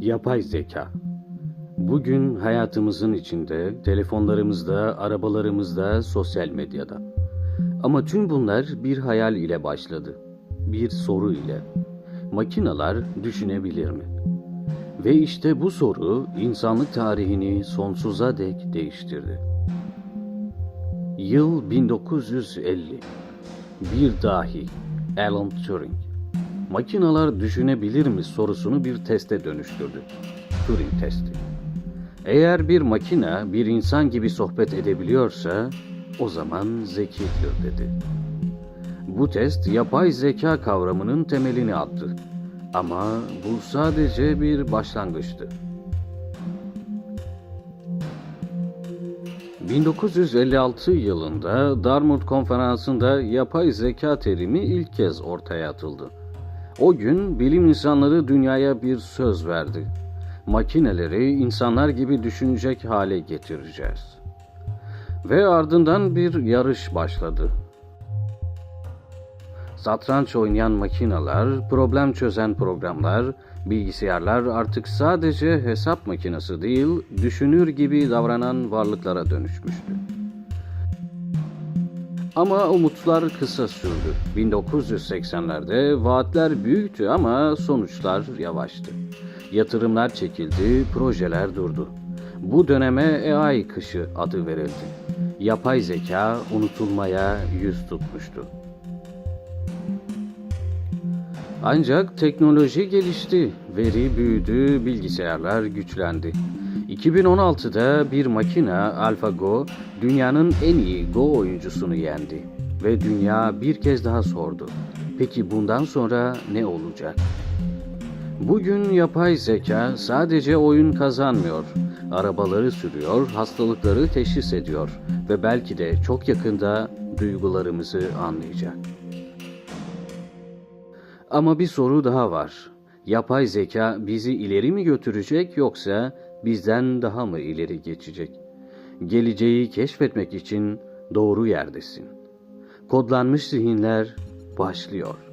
Yapay zeka. Bugün hayatımızın içinde, telefonlarımızda, arabalarımızda, sosyal medyada. Ama tüm bunlar bir hayal ile başladı. Bir soru ile. Makinalar düşünebilir mi? Ve işte bu soru insanlık tarihini sonsuza dek değiştirdi. Yıl 1950. Bir dahi, Alan Turing. Makinalar düşünebilir mi sorusunu bir teste dönüştürdü. Turing testi. Eğer bir makina bir insan gibi sohbet edebiliyorsa o zaman zekidir dedi. Bu test yapay zeka kavramının temelini attı. Ama bu sadece bir başlangıçtı. 1956 yılında Dartmouth Konferansı'nda yapay zeka terimi ilk kez ortaya atıldı. O gün bilim insanları dünyaya bir söz verdi. Makineleri insanlar gibi düşünecek hale getireceğiz. Ve ardından bir yarış başladı. Satranç oynayan makineler, problem çözen programlar, bilgisayarlar artık sadece hesap makinesi değil, düşünür gibi davranan varlıklara dönüşmüştü. Ama umutlar kısa sürdü. 1980'lerde vaatler büyüktü ama sonuçlar yavaştı. Yatırımlar çekildi, projeler durdu. Bu döneme AI kışı adı verildi. Yapay zeka unutulmaya yüz tutmuştu. Ancak teknoloji gelişti, veri büyüdü, bilgisayarlar güçlendi. 2016'da bir makine AlphaGo dünyanın en iyi Go oyuncusunu yendi ve dünya bir kez daha sordu. Peki bundan sonra ne olacak? Bugün yapay zeka sadece oyun kazanmıyor, arabaları sürüyor, hastalıkları teşhis ediyor ve belki de çok yakında duygularımızı anlayacak. Ama bir soru daha var. Yapay zeka bizi ileri mi götürecek yoksa bizden daha mı ileri geçecek? Geleceği keşfetmek için doğru yerdesin. Kodlanmış zihinler başlıyor.